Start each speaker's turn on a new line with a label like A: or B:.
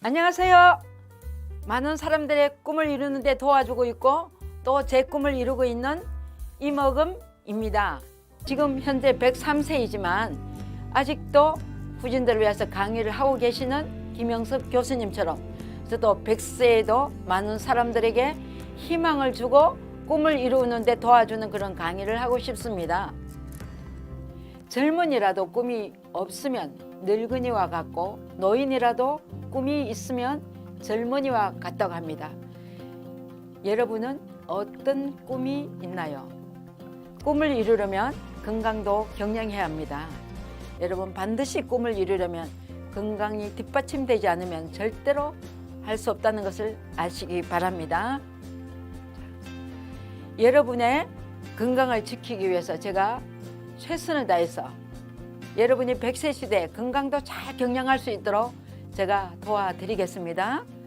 A: 안녕하세요. 많은 사람들의 꿈을 이루는데 도와주고 있고 또 제 꿈을 이루고 있는 이먹음입니다. 지금 현재 103세이지만 아직도 후진들을 위해서 강의를 하고 계시는 김영섭 교수님처럼 저도 100세에도 많은 사람들에게 희망을 주고 꿈을 이루는데 도와주는 그런 강의를 하고 싶습니다. 젊은이라도 꿈이 없으면 늙은이와 같고 노인이라도 꿈이 있으면 젊은이와 같다고 합니다. 여러분은 어떤 꿈이 있나요? 꿈을 이루려면 건강도 경영해야 합니다. 여러분 반드시 꿈을 이루려면 건강이 뒷받침되지 않으면 절대로 할 수 없다는 것을 아시기 바랍니다. 여러분의 건강을 지키기 위해서 제가 최선을 다해서 여러분이 100세 시대 건강도 잘 경영할 수 있도록 제가 도와드리겠습니다.